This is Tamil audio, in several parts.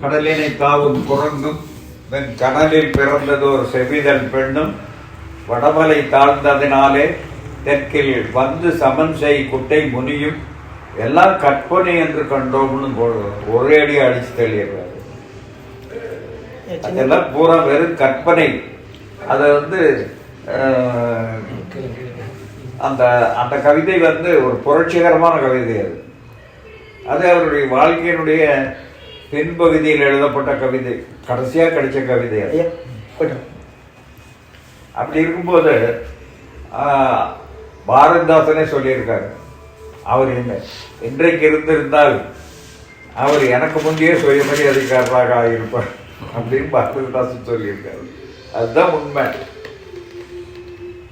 கடலினை தாவும் குரங்கும் வெண் கனலில் பிறந்ததோர் செவிதல் பெண்ணும் வடமலை தாழ்ந்ததினாலே தெற்கில் வந்து சமன் செய் குட்டை முனியும் எல்லாம் கற்பனை என்று கண்டோம்னு ஒரே அடி அடிச்சு தள்ளிடுறாரு அதெல்லாம் பூரா வெறும் கற்பனை. அதை வந்து அந்த அந்த கவிதை வந்து ஒரு புரட்சிகரமான கவிதை அது. அது அவருடைய வாழ்க்கையினுடைய பின்பகுதியில் எழுதப்பட்ட கவிதை கடைசியா கிடைச்ச கவிதை அப்படி இருக்கும்போது பாரதிதாசனே சொல்லியிருக்காரு. அவர் என்ன இன்றைக்கு இருந்திருந்தால் அவர் எனக்கு முந்தைய சுயமரியாதைக்காரராக ஆகியிருப்பார் அப்படின்னு பாரதிதாசன் சொல்லியிருக்காரு. அதுதான் உண்மை.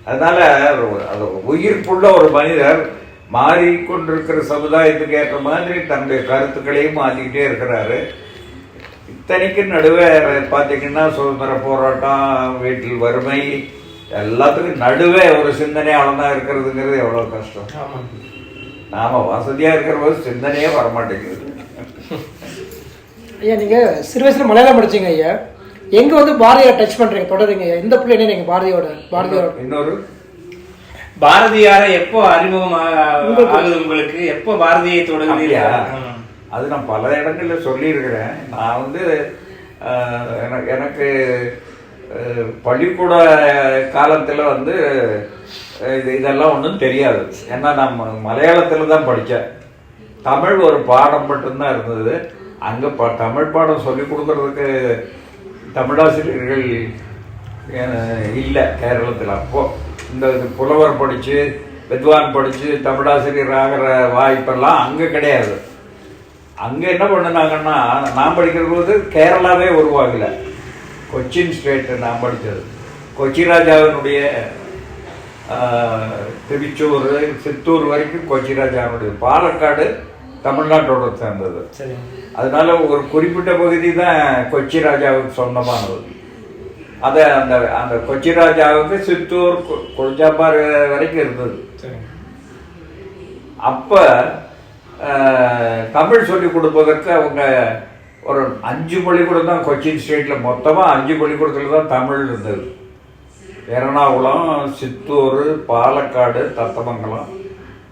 அதனால அது உயிர்ப்புள்ள ஒரு மனிதர் மாறிக்கொண்டிருக்கிற சமுதாயத்துக்கு ஏற்ற மாதிரி தன்னுடைய கருத்துக்களையும் மாற்றிக்கிட்டே இருக்கிறாரு. இத்தனைக்கு நடுவே பார்த்தீங்கன்னா சுதந்திர போராட்டம் வீட்டில் வறுமை எல்லாத்துக்கும் நடுவே ஒரு சிந்தனையாளனா இருக்கிறதுங்கிறது எவ்வளவு கஷ்டம். நாம வசதியா இருக்கிற போது சிந்தனையே வரமாட்டேங்குது. ஐயா நீங்க சிறு வயசுல மலையாளம் படிச்சீங்க ஐயா. எங்க வந்து பாரதியார் டச் பண்றீங்க? தொடருங்க ஐயா. இந்த பிள்ளை என்ன நீங்க பாரதியோட பாரதியோட இன்னொரு பாரதியார எப்போ அறிமுகம் ஆ- உங்களுக்கு- ஆகுது உங்களுக்கு? எப்போ பாரதியை அப்படியா? தொடங்குறீங்க ஆமா. அது நான் பல இடங்கள்ல சொல்லியிருக்கிறேன். நான் வந்து எனக்கு எனக்கு பள்ளிக்கூட காலத்துல வந்து இது இதெல்லாம் ஒன்றும் தெரியாது. ஏன்னா நான் மலையாளத்துல தான் படித்தேன். தமிழ் ஒரு பாடம் மட்டும்தான் இருந்தது. அங்க ப தமிழ் பாடம் சொல்லி கொடுக்கறதுக்கு தமிழாசிரியர்கள் இல்லை கேரளத்தில் அப்போ. இந்த புலவர் படிச்சு வித்வான் படிச்சு தமிழாசிரியர் ஆகிற வாய்ப்பெல்லாம் அங்க கிடையாது. அங்க என்ன பண்ணுனாங்கன்னா நான் படிக்கிற போது கேரளாவே உருவாகல. கொச்சின் ஸ்டேட் நான் படித்தது கொச்சி ராஜாவினுடைய திருச்சூர் சித்தூர் வரைக்கும் கொச்சி ராஜாவினுடைய பாலக்காடு தமிழ்நாட்டோட சேர்ந்தது. சரி அதனால ஒரு குறிப்பிட்ட பகுதி தான் கொச்சி ராஜாவுக்கு சொந்தமானது. அதை அந்த அந்த கொச்சி ராஜாவுக்கு சித்தூர் கொ- கொல்ஜாம்பார் வரைக்கும் இருந்தது. சரி. அப்ப தமிழ் சொல்லி கொடுப்பதற்கு அவங்க ஒரு அஞ்சு பள்ளிக்கூடம் தான் கொச்சின் ஸ்டேட்ல மொத்தமா அஞ்சு பள்ளிக்கூடத்துல தான் தமிழ் இருந்தது. எறணாகுளம் சித்தூர் பாலக்காடு தத்தமங்கலம்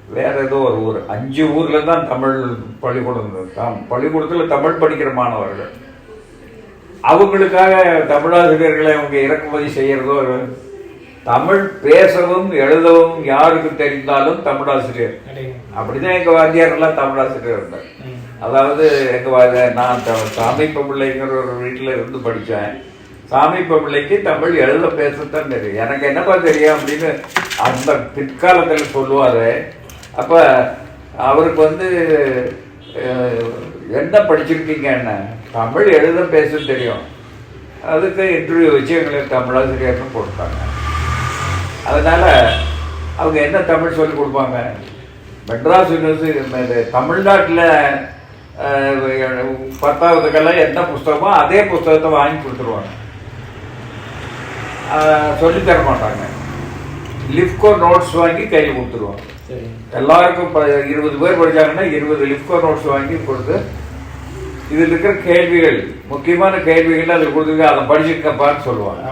வேற ஏதோ ஒரு ஊர். அஞ்சு ஊர்ல தான் தமிழ் பள்ளிக்கூடம் இருந்தது. தாம் பள்ளிக்கூடத்துல தமிழ் படிக்கிற மாணவர்கள். அவங்களுக்காக தமிழாசிரியர்களை அவங்க இறக்குமதி செய்யறதோ தமிழ் பேசவும் எழுதவும் யாருக்கு தெரிந்தாலும் தமிழாசிரியர். அப்படிதான் எங்க வாத்தியார் எல்லாம் தமிழாசிரியர் இருந்தார். அதாவது எங்க வாத்தியார் நான் சாமிப்ப பிள்ளைங்கிற ஒரு வீட்டுல இருந்து படிச்சேன். சாமிப்ப பிள்ளைக்கு தமிழ் எழுத பேசத்தான் தெரியும். எனக்கு என்னப்பா தெரியும் அப்படின்னு அந்த பிற்காலத்துல சொல்லுவாரு. அப்ப அவருக்கு வந்து என்ன படிச்சிருக்கீங்க என்ன? தமிழ் எழுத பேச தெரியும். அதுக்கு இன்டர்வியூ வச்சு எங்களுக்கு தமிழாசிரியர்னு போட்டாங்க அதனால அவங்க என்ன தமிழ் சொல்லி கொடுப்பாங்க? மெட்ராஸ் யூனிவர்சிட்டி தமிழ்நாட்டில் பத்தாவதுக்கெல்லாம் என்ன புஸ்தகமோ அதே புஸ்தகத்தை வாங்கி கொடுத்துருவாங்க. அஹ், சொல்லித் தர மாட்டாங்க. லிஃப்கோ நோட்ஸ் வாங்கி கையில் கொடுத்துருவாங்க. சரி. எல்லாருக்கும் இருபது பேர் படிச்சாங்கன்னா இருபது லிஃப்கோ நோட்ஸ் வாங்கி கொடுத்து இதில் இருக்கிற கேள்விகள் முக்கியமான கேள்விகள் அதில் கொடுத்துருக்க அதை படிச்சிருக்கப்பான்னு சொல்லுவாங்க.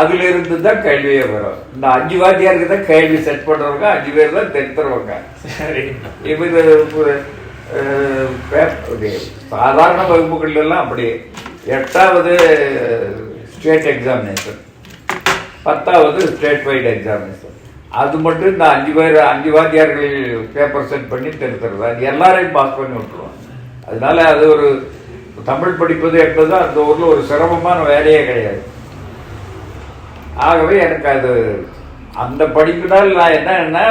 அதுல இருந்து தான் கேள்வியே வரும். இந்த அஞ்சு வாத்தியாருக்கு தான் கேள்வி செட் பண்றவங்க அஞ்சு பேர் தான் திருத்துறவங்க இவங்க சாதாரண வகுப்புகள் எல்லாம் அப்படி எட்டாவது ஸ்டேட் எக்ஸாமினேஷன் பத்தாவது ஸ்டேட் வைட் எக்ஸாமினேஷன் அது மட்டும் இந்த அஞ்சு பேர் அஞ்சு வாத்தியார்கள் பேப்பர் செட் பண்ணி திருத்துறது அது எல்லாரையும் பாஸ் பண்ணி விட்டுருவாங்க. அதனால அது ஒரு தமிழ் படிப்பது என்பது அந்த ஊர்ல ஒரு சிரமமான வேலையே கிடையாது. ஆகவே எனக்கு அது அந்த படிப்பினால் நான் என்னன்னா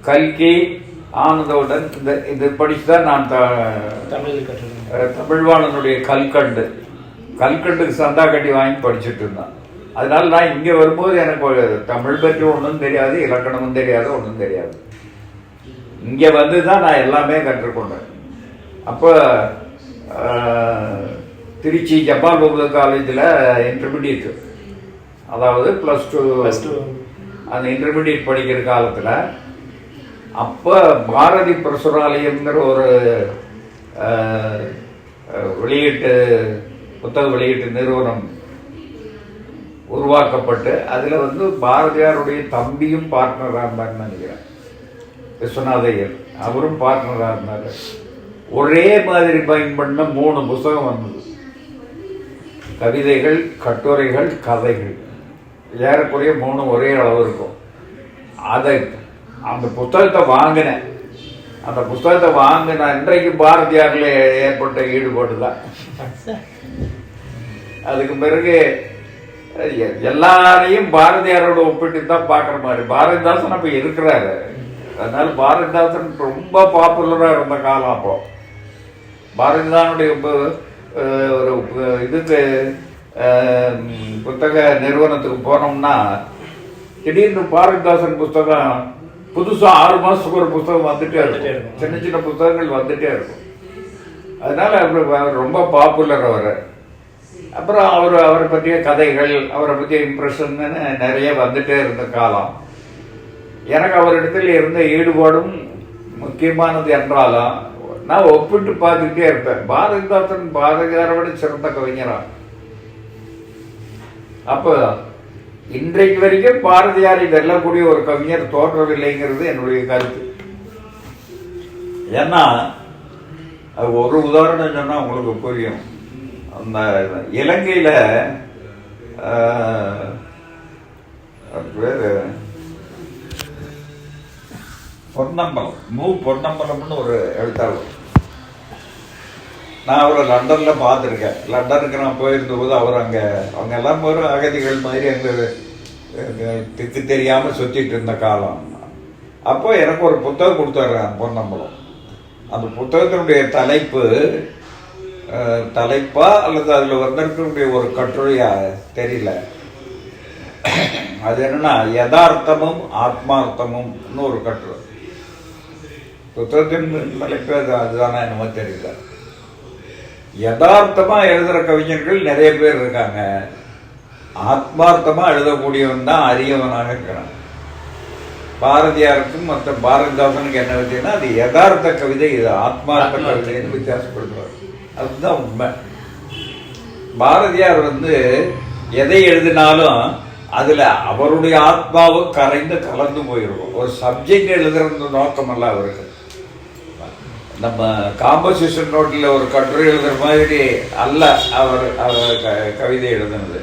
கல்கி ஆனந்தவுடன் இந்த இது படிச்சு தான் நான் த- தமிழ் தமிழ்வாணனுடைய கல்கண்டு. கல்கண்டுக்கு சந்தா கட்டி வாங்கி படிச்சுட்டு இருந்தேன். அதனால நான் இங்க வரும்போது எனக்கு தமிழ் பற்றி ஒன்றும் தெரியாது இலக்கணமும் தெரியாது ஒன்றும் தெரியாது. இங்க வந்து தான் நான் எல்லாமே கற்றுக்கொண்டேன். அப்போ திருச்சி ஜப்பால் பகுத காலேஜில் இன்டர்மீடியட் அதாவது ப்ளஸ் டூ Plus two. அந்த இன்டர்மீடியட் படிக்கிற காலத்தில் அப்போ பாரதி பிரசுராலயம்ங்கிற ஒரு வெளியீட்டு புத்தக வெளியீட்டு நிறுவனம் உருவாக்கப்பட்டு அதில் வந்து பாரதியாருடைய தம்பியும் பார்ட்னராக இருந்தாருன்னு நினைக்கிறேன். விஸ்வநாத ஐயர். அவரும் பார்ட்னராக இருந்தார். ஒரே மாதிரி பயன் பண்ண மூணு புஸ்தகம் வந்தது. கவிதைகள் கட்டுரைகள் கதைகள். ஏறக்குறைய மூணு ஒரே அளவு இருக்கும். அதை அந்த புத்தகத்தை வாங்கினேன். அந்த புத்தகத்தை வாங்கின இன்றைக்கு பாரதியாரில் ஏற்பட்ட ஈடுபாடு தான் அதுக்கு பிறகு எல்லாரையும் பாரதியாரோட ஒப்பிட்டு தான் பார்க்குற மாதிரி. பாரதிதாசன் அப்போ இருக்கிறாரு. அதனால பாரதிதாசன் ரொம்ப பாப்புலராக இருந்த காலம் அப்போ. பாரதிதாசனுடைய பு- அஹ் ஒரு இதுக்கு புத்தக நிறுவனத்துக்கு போனோம்னா திடீர்னு பாரதிதாசன் புத்தகம் புதுசா ஆறு மாசத்துக்கு ஒரு புத்தகம் வந்துட்டே இருக்கும். சின்ன சின்ன புத்தகங்கள் வந்துட்டே இருக்கும். அதனால ரொம்ப பாப்புலர் அவர். அப்புறம் அவர் அவரை பற்றிய கதைகள் அவரை பற்றிய இம்ப்ரெஷன் நிறைய வந்துட்டே இருந்த காலம். எனக்கு அவரிடத்தில் இருந்த ஈடுபாடும் முக்கியமானது என்றாலும் நான் ஒப்பிட்டு பார்த்துக்கிட்டே இருப்பேன். பாரதிதாசன் பாரதியாரை விட சிறந்த கவிஞரா அப்போ இன்றைக்கு வரைக்கும் பாரதியாரை வெல்லக்கூடிய ஒரு கவிஞர் தோற்றவில்லைங்கிறது என்னுடைய கருத்து. ஏன்னா அது ஒரு உதாரணம் சொன்னால் உங்களுக்கு புரியும். அந்த இலங்கையில் ஆஹ், அது பொன்னம்பலம் மு பொன்னம்பலம்னு ஒரு எழுத்தாளர். நான் அவரை லண்டனில் பார்த்துருக்கேன். லண்டனுக்கு நான் போயிருந்தபோது அவர் அங்கே அவங்க எல்லாம் ஒரு அகதிகள் மாதிரி அங்க திக்கு தெரியாமல் சுற்றிட்டு இருந்த காலம். அப்போ எனக்கு ஒரு புத்தகம் கொடுத்துட்றேன் பொன்னம்பலம் அந்த புத்தகத்தினுடைய தலைப்பு தலைப்பா அல்லது அதில் வந்திருக்கக்கூடிய ஒரு கட்டுரையா தெரியல. அது என்னன்னா யதார்த்தமும் ஆத்மார்த்தமும்னு ஒரு கட்டுரை. புத்தகத்தின் தலைப்பு அது அதுதானே என்னமோ தெரியல. யதார்த்தமா எழுதுற கவிஞர்கள் நிறைய பேர் இருக்காங்க. ஆத்மார்த்தமா எழுதக்கூடியவன் தான் அரியவனாக இருக்கிறான். பாரதியாருக்கும் மற்ற பாரதிதாசனுக்கு என்ன வித்தியன்னா அது யதார்த்த கவிதை இது ஆத்மார்த்த கவிதைன்னு வித்தியாசப்படுத்துறாரு அதுதான் உண்மை. பாரதியார் வந்து எதை எழுதினாலும் அதுல அவருடைய ஆத்மாவும் கரைந்து கலந்து போயிருக்கும். ஒரு சப்ஜெக்ட் எழுதுறது நோக்கம் அல்ல அவருக்கு. நம்ம காம்போசிஷன் நோட்டில் ஒரு கட்டுரை எழுதுற மாதிரி அல்ல அவர் அவர் க- கவிதை எழுதுனது.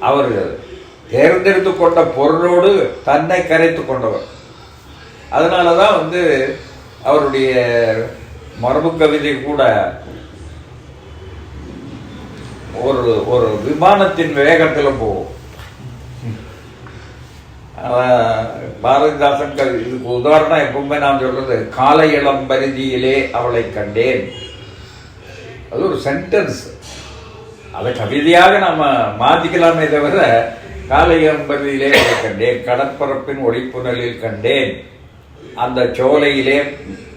அவர் தேர்ந்தெடுத்து கொண்ட பொருளோடு தன்னை கரைத்து கொண்டவர். அதனால தான் வந்து அவருடைய மரபு கவிதை கூட ஒரு ஒரு விமானத்தின் வேகத்தில் போகும். பாரதிதாசன் கவி இதுக்கு உதாரணம் எப்பவுமே நான் சொல்றது. காலை இளம் பரிதியிலே அவளை கண்டேன். அது ஒரு சென்டென்ஸ் அதை கவிதையாக நாம மாத்திக்கலாமே தவிர காலை இளம் பரிதியிலே அவளை கண்டேன். கடற்பரப்பின் ஒளிப்புணலில் கண்டேன். அந்த சோலையிலே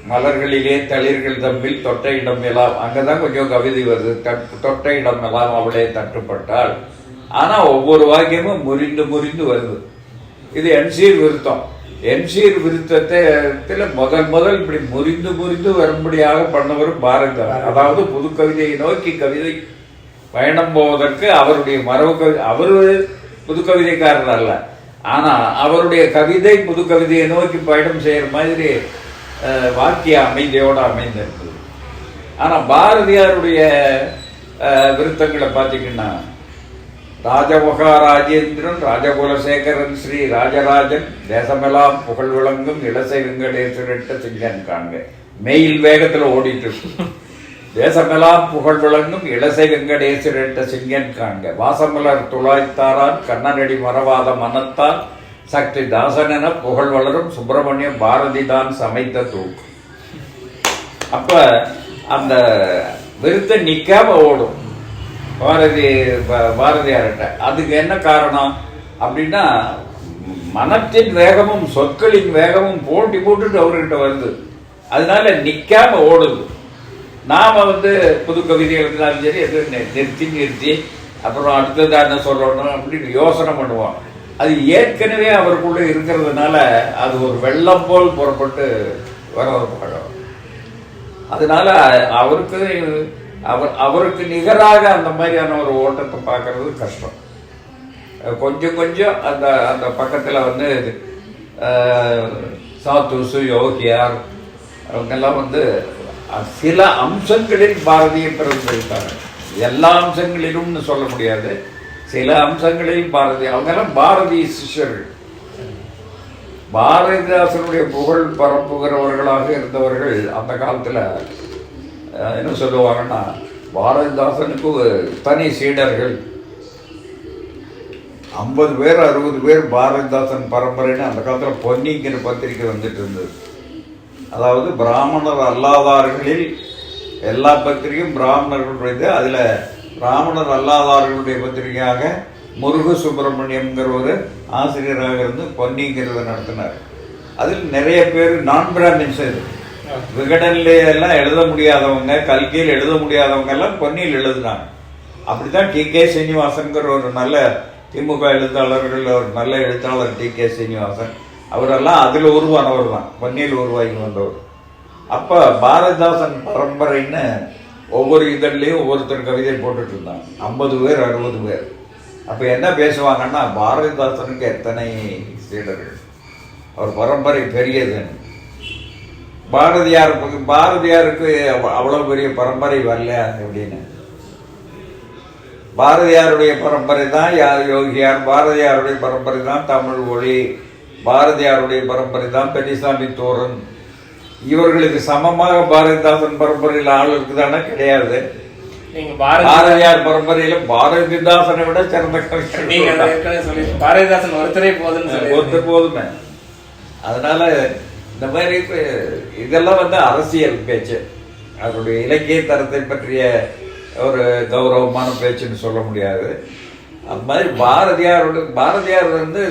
மலர்களிலே தளிர்கள் தம்மில் தொட்ட இடம் எல்லாம் அங்கதான் கொஞ்சம் கவிதை வருது. தட்- தொட்ட இடம் எல்லாம் அவளே தட்டுப்பட்டாள். ஆனா ஒவ்வொரு வாக்கியமும் முறிந்து முறிந்து வருது. இது என்சீர் விருத்தம். என்சீர் விருத்தத்தில் முதல் முதல் இப்படி முறிந்து முறிந்து வரும்படியாக பண்ணவரும் பாரதியார் அதாவது புது கவிதையை நோக்கி கவிதை பயணம் போவதற்கு அவருடைய மரபு கவி அவர் புது கவிதைக்காரர் அல்ல. ஆனால் அவருடைய கவிதை புது கவிதையை நோக்கி பயணம் செய்கிற மாதிரி வாக்கிய அமைதியோடு அமைந்திருக்குது ஆனால் பாரதியாருடைய விருத்தங்களை பார்த்தீங்கன்னா ராஜமகா ராஜேந்திரன் ராஜகுலசேகரன் ஸ்ரீ ராஜராஜன் தேசமெல்லாம் புகழ் விளங்கும் இளசை வெங்கடேஸ்வரட்ட சிங்கன் காண்க. மெயில் வேகத்தில் ஓடிட்டு இருக்கு. தேசமெல்லாம் புகழ் விளங்கும் இளசை வெங்கடேஸ்வரட்ட சிங்கன் காண்க. வாசமலர் துளாய்த்தாரான் கண்ணனடி மரவாத மனத்தால் சக்தி தாசனென புகழ் வளரும் சுப்பிரமணியம் பாரதிதான் சமைத்த தூக்கு. அப்ப அந்த விருத்த நிக்காம ஓடும். பாரதி பாரதியார்கிட்ட. அதுக்கு என்ன காரணம்? அப்படின்னா மனத்தின் வேகமும் சொற்களின் வேகமும் போட்டி போட்டுட்டு அவர்கிட்ட வருது. அதனால நிற்காம ஓடுது. நாம் வந்து புது கவிதை எழுதினாலும் சரி எது நிறுத்தி நிறுத்தி அப்புறம் அடுத்தது என்ன சொல்லணும் அப்படின்னு யோசனை பண்ணுவோம். அது ஏற்கனவே அவருக்குள்ள இருக்கிறதுனால அது ஒரு வெள்ளம் போல் புறப்பட்டு வர ஒரு பழம். அதனால அவருக்கு அவர் அவருக்கு நிகராக அந்த மாதிரியான ஒரு ஓட்டத்தை பார்க்கறது கஷ்டம். கொஞ்சம் கொஞ்சம் அந்த அந்த பக்கத்தில் வந்து சாத்துசு சாத்தூசு யோகியார் அவங்கெல்லாம் வந்து சில அம்சங்களில் பாரதியை பிறந்திருக்காங்க. எல்லா அம்சங்களிலும்னு சொல்ல முடியாது. சில அம்சங்களையும் பாரதி அவங்கெல்லாம் பாரதி சிஷ்யர்கள். பாரதிதாசனுடைய புகழ் பரப்புகிறவர்களாக இருந்தவர்கள் அந்த காலத்தில் என்ன சொல்லுவாங்கன்னா பாரதிதாசனுக்கு ஒரு தனி சீடர்கள். ஐம்பது பேர் அறுபது பேர் பாரதிதாசன் பரம்பரைன்னு அந்த காலத்தில் பொன்னிங்கிற பத்திரிக்கை வந்துட்டு இருந்தது. அதாவது பிராமணர் அல்லாதார்களில் எல்லா பத்திரிகையும் பிராமணர்களுடையது. அதில் பிராமணர் அல்லாதார்களுடைய பத்திரிகையாக முருக சுப்பிரமணியம்ங்கிற ஒரு ஆசிரியராக இருந்து பொன்னிங்கிறத நடத்தினார். அதில் நிறைய பேர் நான் பிராமின்ஸ் இது விகடன்ல எல்லாம் எழுத முடியாதவங்க கல்கியில் எழுத முடியாதவங்க எல்லாம் பொன்னியில் எழுதுனாங்க அப்படித்தான் டி கே சீனிவாசன்கிற ஒரு நல்ல திமுக எழுத்தாளர்கள் ஒரு நல்ல எழுத்தாளர் டி கே சீனிவாசன். அவரெல்லாம் அதில் உருவானவர் தான் பொன்னியில் உருவாகி வந்தவர். அப்போ பாரதிதாசன் பரம்பரைன்னு ஒவ்வொரு இதழ்லையும் ஒவ்வொருத்தர் கவிதை போட்டுட்டு இருந்தாங்க. ஐம்பது பேர் அறுபது பேர். அப்போ என்ன பேசுவாங்கன்னா பாரதிதாசனுக்கு எத்தனை சீடர்கள்? அவர் பரம்பரை பெரியதுன்னு. பாரதியார் பாரதியாருக்கு அவ- அவ்வளவு பெரிய பரம்பரை வரல அப்படின்னு. பாரதியாருடைய பரம்பரை தான் யா- யோகியார்? பாரதியாருடைய பரம்பரை தான் தமிழ் ஒளி பாரதியாருடைய பரம்பரை தான் பெரியசாமி தோரன். இவர்களுக்கு சமமாக பாரதிதாசன் பரம்பரையில் ஆள் இருக்குதானே கிடையாது. பாரதியார் பரம்பரையில பாரதிதாசனை விட சிறந்த கவிஞர் பாரதிதாசன் ஒருத்தரே சொல்லி ஒருத்தர் போதுமே. அதனால இந்த மாதிரி இதெல்லாம் வந்து அரசியல் பேச்சு. அவருடைய இலக்கிய தரத்தை பற்றிய ஒரு கௌரவமான பேச்சுன்னு சொல்ல முடியாது. அது மாதிரி பாரதியாரோட பாரதியார் வந்து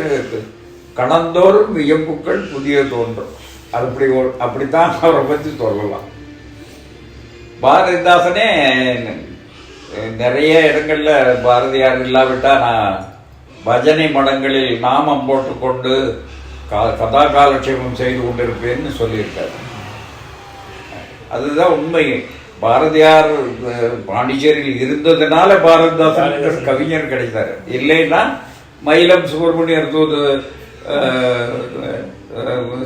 கணந்தோறும் வியப்புக்கள் புதிய தோன்றும். அது அப்படி அப்படித்தான் அவரை பற்றி சொல்லலாம். பாரதிதாசனே நிறைய இடங்கள்ல பாரதியார் இல்லாவிட்டால் நான் பஜனை மடங்களில் நாமம் போட்டுக்கொண்டு கா- கதா காலட்சேபம் செய்து கொண்டிருப்பேன்னு சொல்லியிருக்காரு. அதுதான் உண்மை. பாரதியார் பாண்டிச்சேரியில் இருந்ததுனால பாரதிதாசன் கவிஞர் கிடைத்தாரு. இல்லைன்னா மயிலம் சுப்பிரமணியர் தூது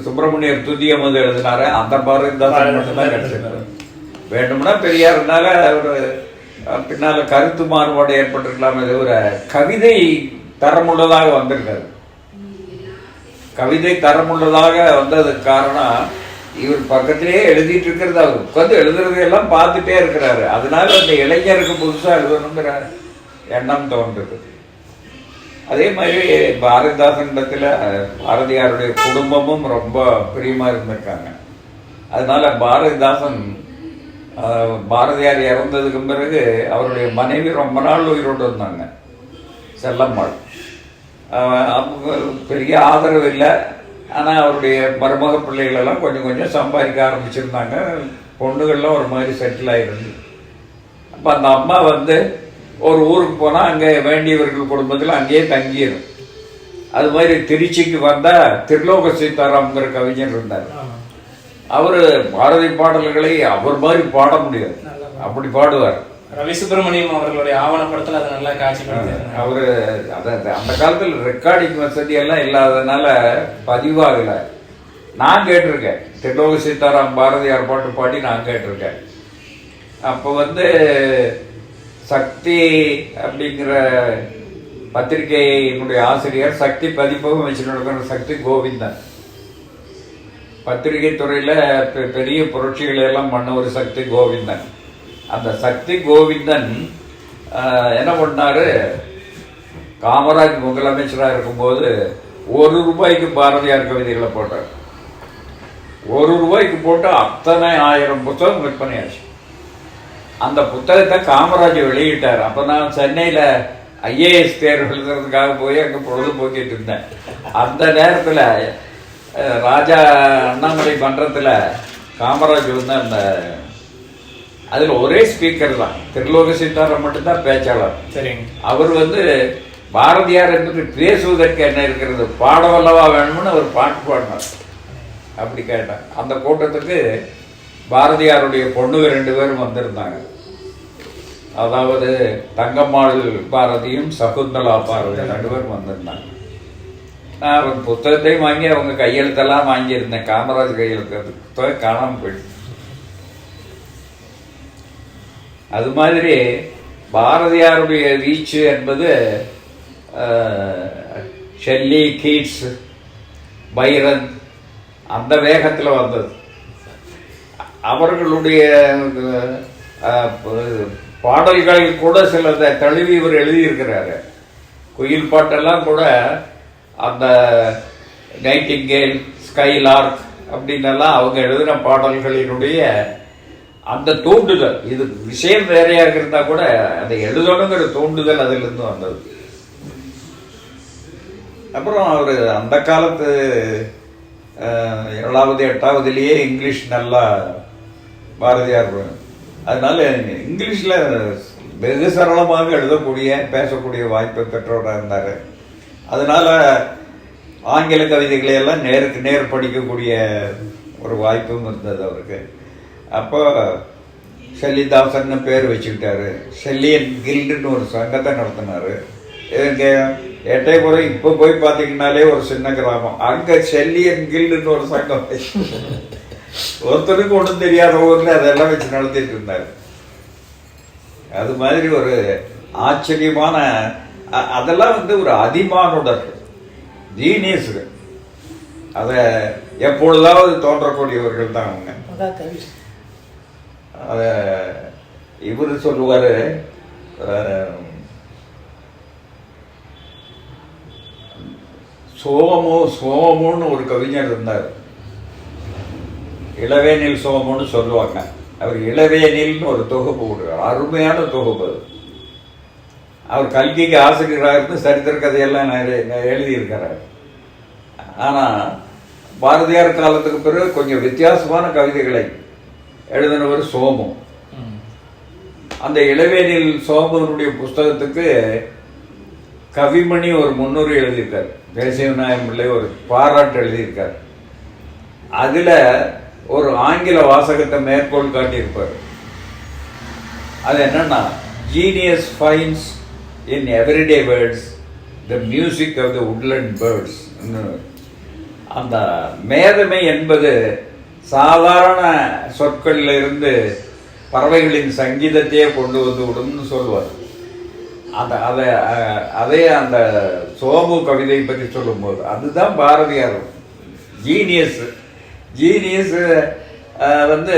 சுப்பிரமணியர் துதியம் எழுதினாரு. அந்த பாரதிதாசன் மட்டும்தான் கிடைச்சிருக்காரு வேண்டும்னா பெரியார்னால அஹ், பின்னால கருத்து மாறுபாடு ஏற்பட்டிருக்கலாமே. தவிர கவிதை தரமுள்ளதாக வந்திருக்காரு. கவிதை தரமுள்ளதாக வந்ததுக்கு காரணம் இவர் பக்கத்திலேயே எழுதிட்டு இருக்கிறது அவர். உட்காந்து எழுதுறதையெல்லாம் பார்த்துட்டே இருக்கிறாரு. அதனால அந்த இளைஞருக்கு புதுசாக எழுதணுங்கிற எண்ணம் தோன்றுது. அதே மாதிரி பாரதிதாசன் இடத்துல பாரதியாருடைய குடும்பமும் ரொம்ப பிரியமாக இருந்திருக்காங்க. அதனால பாரதிதாசன் பாரதியார் இறந்ததுக்கு பிறகு அவருடைய மனைவி ரொம்ப நாள் உயிரோடு இருந்தாங்க. செல்லம்மாள். பெரிய ஆதரவு இல்லை. ஆனால் அவருடைய மருமக பிள்ளைகள் எல்லாம் கொஞ்சம் கொஞ்சம் சம்பாதிக்க ஆரம்பிச்சிருந்தாங்க. பொண்ணுகள்லாம் ஒரு மாதிரி செட்டில் ஆயிருந்து அப்போ அந்த அம்மா வந்து ஒரு ஊருக்கு போனால் அங்கே வேண்டியவர்கள் குடும்பத்தில் அங்கேயே தங்கிடும் அது மாதிரி திருச்சிக்கு வந்தால் திருலோக சீதாராம்ங்கிற கவிஞர் இருந்தார். அவர் பாரதி பாடல்களை அவர் மாதிரி பாட முடியாது. அப்படி பாடுவார். ரவி சுப்பிரமணியம் அவர்களுடைய ஆவணப்படத்துல அதை நல்லா காட்சிப்படுத்தி அவரு அத- அத- அந்த காலத்துல ரெக்கார்டிங் வசதி எல்லாம் இல்லாததுனால பதிவாகல. நான் கேட்டிருக்கேன். திருலோக சீதாராம் பாரதியார் பாட்டு பாடி நான் கேட்டிருக்கேன். அப்போ வந்து சக்தி அப்படிங்கிற பத்திரிகையினுடைய ஆசிரியர் சக்தி பதிப்பகம் வச்சுட்டு இருக்கிற சக்தி கோவிந்தன். பத்திரிகை துறையில பெரிய புரட்சிகளை எல்லாம் பண்ண ஒரு சக்தி கோவிந்தன். அந்த சக்தி கோவிந்தன் என்ன பண்ணாரு? காமராஜ் முதலமைச்சராக இருக்கும்போது ஒரு ரூபாய்க்கு பாரதியார் கவிதைகளை போட்டார். ஒரு ரூபாய்க்கு போட்டு அத்தனை ஆயிரம் புத்தகம் விற்பனையாச்சு அந்த புத்தகத்தை காமராஜ் வெளியிட்டார். அப்போ நான் சென்னையில் ஐஏஎஸ் தேர்வு எழுதுறதுக்காக போய் அங்கே பொழுது போக்கிட்டு இருந்தேன். அந்த நேரத்தில் ராஜா அண்ணாமலை மன்றத்தில் காமராஜ் வந்து அந்த அதுல ஒரே ஸ்பீக்கர் தான். திருலோக சீதாராம் மட்டும்தான் பேச்சாளர். சரிங்க. அவர் வந்து பாரதியார் என்று பேசுவதற்கு என்ன இருக்கிறது? பாடவல்லவா வேணும்னு அவர் பாட்டு பாடினார். அப்படி கேட்டார். அந்த கூட்டத்துக்கு பாரதியாருடைய பொண்ணுங்க ரெண்டு பேரும் வந்திருந்தாங்க. அதாவது தங்கம்மாள் பாரதியும் சகுந்தலா பாரதி ரெண்டு பேரும் வந்திருந்தாங்க. நான் புத்தகத்தையும் வாங்கி அவங்க கையெழுத்தெல்லாம் வாங்கியிருந்தேன். காமராஜ் கையெழுத்து காணாமல் போயிடுச்சு. அது மாதிரி பாரதியாருடைய ரீச்சு என்பது ஷெல்லி கீட்ஸ் பைரன் அந்த வேகத்தில் வந்தது. அவர்களுடைய பாடல்களில் கூட சிலதை தழுவி இவர் எழுதியிருக்கிறாரு. குயில் பாட்டெல்லாம் கூட அந்த நைட்டிங்கேல் ஸ்கைலார்க் அப்படின்னெல்லாம் அவங்க எழுதின பாடல்களினுடைய அந்த தூண்டுதல் இது விஷயம் வேறையாக இருந்தா கூட அந்த எழுதணுங்கிற தூண்டுதல் அதிலிருந்து வந்தது. அப்புறம் அவர் அந்த காலத்து ஏழாவது எட்டாவதுலேயே இங்கிலீஷ் நல்லா பாரதியார் அதனால இங்கிலீஷில் வெகு சரளமாக எழுதக்கூடிய பேசக்கூடிய வாய்ப்பை பெற்றவராக இருந்தார். அதனால் ஆங்கில கவிதைகளை எல்லாம் நேருக்கு நேர் படிக்கக்கூடிய ஒரு வாய்ப்பும் இருந்தது அவருக்கு. அப்போ ஷெல்லிதாசன் பேர் வச்சுக்கிட்டாரு. செல்லியன் கில்டுன்னு ஒரு சங்கத்தை நடத்தினாரு. இங்கே எட்டயபுரம் இப்போ போய் பார்த்தீங்கன்னாலே ஒரு சின்ன கிராமம். அங்கே செல்லியன் கில்டுன்னு ஒரு சங்கம் ஒருத்தருக்கு ஒன்றும் தெரியாத ஊரில் அதெல்லாம் வச்சு நடத்திட்டு இருந்தாரு. அது மாதிரி ஒரு ஆச்சரியமான அதெல்லாம் வந்து ஒரு அதிமானுடர் ஜீனியஸ்கள். அதை எப்பொழுதாவது தோன்றக்கூடியவர்கள் தான் அவங்க. அதை இவர் சொல்லுவார் சோமோ சோமு சோமுன்னு ஒரு கவிஞர் இருந்தார். இளவேனில் சோமுன்னு சொல்லுவாங்க. அவர் இளவேனில்னு ஒரு தொகுப்பு கொடுக்குறார். அருமையான தொகுப்பு அது. அவர் கல்விக்கு ஆசிரியராக இருந்து சரித்திர கதையெல்லாம் நிறைய எழுதியிருக்கிறார். ஆனால் பாரதியார் காலத்துக்கு பிறகு கொஞ்சம் வித்தியாசமான கவிதைகளை எழுதினவர் சோமு. அந்த இளவேனில் சோமனுடைய புஸ்தகத்துக்கு கவிமணி ஒரு முன்னுரை எழுதியிருக்கார். தேசிய பிள்ளை ஒரு பாராட்டு எழுதியிருக்கார். அதில் ஒரு ஆங்கில வாசகத்தை மேற்கோள் காட்டியிருப்பார். அது என்னன்னா genius finds in everyday words the music of the woodland birds அந்த மேதமை என்பது சாதாரண சொற்களில் இருந்து பறவைகளின் சங்கீதத்தையே கொண்டு வந்து விடும்னு சொல்லுவார். அந்த அதை அதே அந்த சோமு கவிதை பற்றி சொல்லும்போது அதுதான் பாரதியார் ஜீனியஸ் ஜீனியஸ் வந்து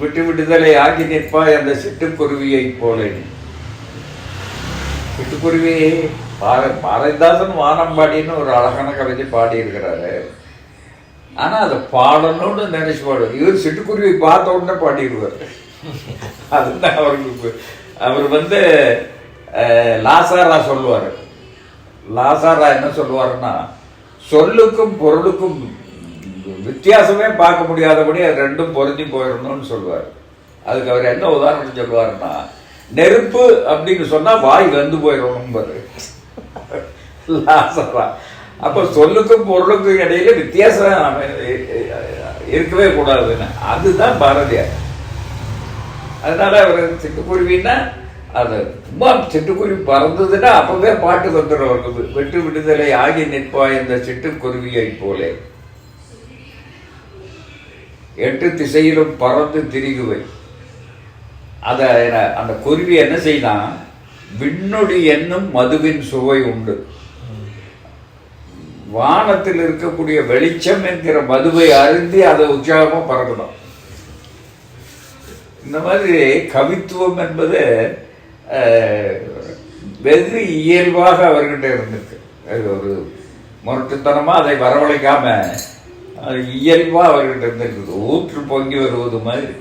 விட்டு விடுதலை ஆகி நிற்பாய் அந்த சிட்டுக்குருவியை போல. சிட்டுக்குருவி பார பாரதிதாசன் வானம்பாடின்னு ஒரு அழகான கவிதை பாடியிருக்கிறாரு. ஆனால் அதை பாடணும்னு நினைச்சு பாடுவார் இவர் சிட்டுக்குருவி பார்த்த உடனே பாடிடுவார். அதுதான் அவருக்கு அவர் வந்து லாசாரா சொல்லுவார். லாசாரா என்ன சொல்லுவாருன்னா சொல்லுக்கும் பொருளுக்கும் வித்தியாசமே பார்க்க முடியாதபடி அது ரெண்டும் பொருந்தி போயிடணும்னு சொல்லுவார். அதுக்கு அவர் என்ன உதாரணம் சொல்லுவாருன்னா நெருப்பு அப்படின்னு சொன்னால் வாய் வந்து போயிடணும் லாசாரா. அப்ப சொல்லுக்கும் பொருளுக்கும் இடையில வித்தியாசம் இருக்கவே கூடாதுன்னு. அதுதான் பாரதியார். அதனால அவர் சிட்டுக்குருவின்னா அது சும்மா சிட்டுக்குருவி பறந்ததுன்னா அப்பவே பாட்டு வந்துடும் அவருக்கு வெட்டு விடுதலை ஆகி நிற்பாய் இந்த சிட்டுக்குருவியை போலே. எட்டு திசையிலும் பறந்து திரிகுவை. அத அந்த குருவி என்ன செய்தான்? விண்ணொடி என்னும் மதுவின் சுவை உண்டு. வானத்தில் இருக்கக்கூடிய வெளிச்சம் என்கிற மதுவை அருந்தி அதை உற்சாகமாக பறக்கணும் இந்த மாதிரி கவித்துவம் என்பது வெகு இயல்பாக அவர்கிட்ட இருந்திருக்கு. அது ஒரு முரட்டுத்தனமாக அதை வரவழைக்காம அது இயல்பாக அவர்கிட்ட இருந்திருக்குது. ஊற்று பொங்கி வருவது மாதிரி.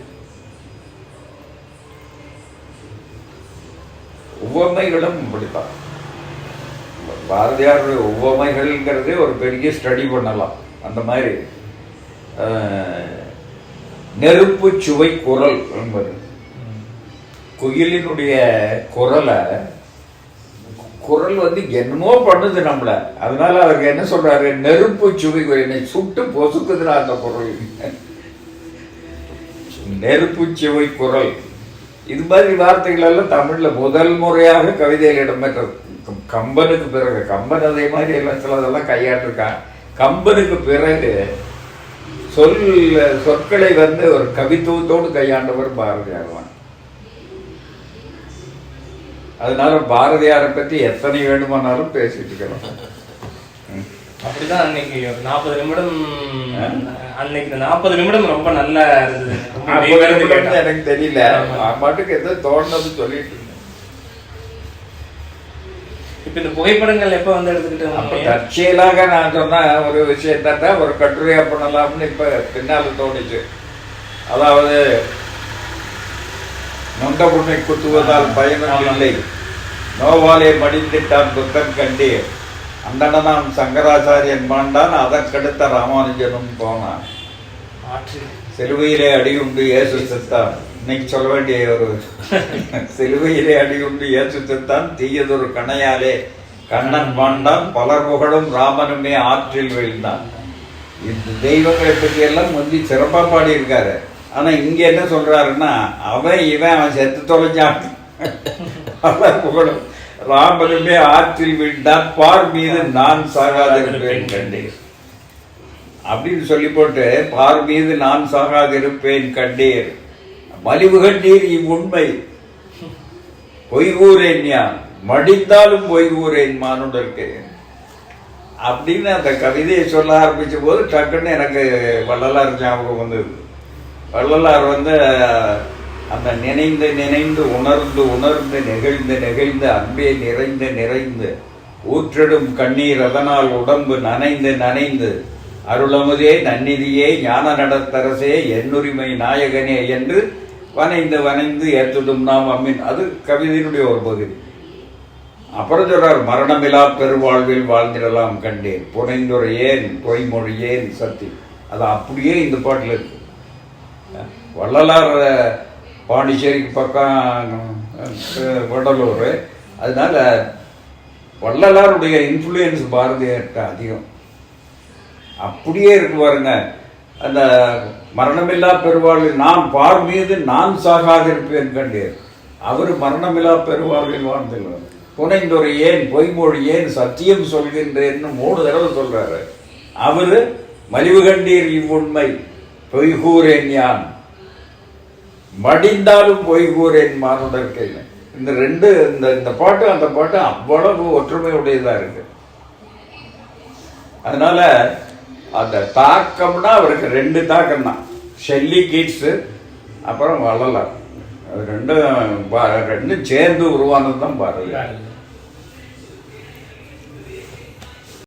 உவமைகளும் இப்படித்தான். பாரதியாருடைய ஒவ்வொமைகள்ங்கிறதே ஒரு பெரிய ஸ்டடி பண்ணலாம். அந்த மாதிரி நெருப்பு சுவை குரல் என்பது. குயிலினுடைய குரலை குரல் வந்து என்னமோ பண்ணுது நம்மள. அதனால அவருக்கு என்ன சொல்றாரு? நெருப்பு சுவை என்னை சுட்டு பொசுக்குதுடா அந்த குரல். நெருப்பு சுவை குரல். இது மாதிரி வார்த்தைகள் எல்லாம் தமிழ்ல முதல் முறையாக கவிதையில் இடம்பெற்றது. கம்பனுக்கு பிறகு கம்பன் அதே மாதிரி எல்லாம் சிலதெல்லாம் கையாட்டிருக்கான் கம்பனுக்கு பிறகு சொல் சொற்களை வந்து ஒரு கவித்துவத்தோடு கையாண்டவர் பாரதியார் தான் அதனால பாரதியாரை பத்தி எத்தனை வேண்டுமானாலும் பேசிட்டு இருக்கிறோம். அப்படிதான் அன்னைக்கு நாற்பது நிமிடம் அன்னைக்கு நாற்பது நிமிடம் ரொம்ப நல்லா இருந்தது. எனக்கு தெரியல. பாட்டுக்கு எதோ தோணுனது சொல்லிட்டு இப்ப இந்த புகைப்படங்கள் எப்ப வந்து எடுத்துக்கிட்டு அப்ப? தற்செயலாக நான் சொன்ன ஒரு விஷயத்தை தான் ஒரு கட்டுரையா பண்ணலாம்னு இப்ப பின்னால தோணுச்சு. அதாவது நொண்ட புண்ணை குத்துவதால் பயனும். இல்லை. நோவாலே மடிந்திட்டான் புத்தன் கண்டே. அந்தணனாம் சங்கராச்சாரியன் மாண்டான் அதற்கடுத்த ராமானுஜனும் போனான். சிலுவையிலே அடியுண்டு இயேசு செத்தான். இன்னைக்கு சொல்ல வேண்டிய ஒரு சிலுவையிலே அடியுண்டு இயேசு செத்தான் தீயதொரு கணையாலே. கண்ணன் மாண்டான் பலர் புகழும் ராமனுமே ஆற்றில் வீழ்ந்தான். இந்த தெய்வங்களை பற்றி எல்லாம் முந்தி சிறப்பாக பாடியிருக்காரு. ஆனால் இங்கே என்ன சொல்கிறாருன்னா அவன் இவன் அவன் செத்து தொலைஞ்சான். பலர் புகழும் ராமனுமே ஆற்றில் வீழ்ந்தான். பார் மீது நான் சாகாதிருப்பேன் கண்டேன் அப்படின்னு சொல்லி போட்டு பார் மீது நான் சாகாதிருப்பேன் கண்டீர். மலிவு கண்டீர் இவ்வுண்மை பொய்கூரேன் யான் மடிந்தாலும் பொய்கூரேன் மானுடற்கு அப்படின்னு அந்த கவிதையை சொல்ல ஆரம்பித்த போது டக்குன்னு எனக்கு வள்ளலார் ஞாபகம் வந்தது. வள்ளலார் வந்து அந்த நினைந்து நினைந்து உணர்ந்து உணர்ந்து நெகிழ்ந்து நெகிழ்ந்து அன்பே நிறைந்து நிறைந்து ஊற்றிடும் கண்ணீர் அதனால் உடம்பு நனைந்து நனைந்து அருளமுதே நன்னிதியே ஞான நடத்தரசே என்னுரிமை நாயகனே என்று வனைந்து வனைந்து ஏற்றுடும் நாம் அம்மின். அது கவிதையினுடைய ஒரு பகுதி. அப்புறம் சொல்றார் மரணமிலா பெருவாழ்வில் வாழ்ந்திடலாம் கண்டேன். புனைந்துரை ஏன் பொய்மொழி ஏன் சத்தி அது அப்படியே இந்த பாட்டில் இருக்கு. வள்ளலார் பாண்டிச்சேரிக்கு பக்கம் வடலூர் அதனால வள்ளலாருடைய இன்ஃப்ளூயன்ஸ் பாரதியார்கிட்ட அதிகம். அப்படியே இருக்கு பாருங்க. அந்த மரணமில்லா பெருவாழ்வில் நான் பார் மீது நான் சாகாதிருப்பேன் கண்டேன் அவர் மரணமில்லா பெருவாழ்வில் வாழ்ந்துள்ளார். புனைந்துரை ஏன் பொய்மொழி ஏன் சத்தியம் சொல்கின்றேன்னு மூணு தடவை சொல்றாரு. அவரு மலிவு கண்டீர் இவ்வுண்மை பொய்கூறேன் யான். மடிந்தாலும் பொய் கூறேன் மாறுவதற்கு இந்த ரெண்டு இந்த இந்த பாட்டு அந்த பாட்டு அவ்வளவு ஒற்றுமையுடையதாக இருக்கு. அதனால அந்த தாக்கம்னா அவருக்கு ரெண்டு தாக்கம் தான் ஷெல்லி கீட்ஸு அப்புறம் வள்ளலார். அது ரெண்டும் பா- ரெண்டும் சேர்ந்து உருவானது தான் பாரதியார்.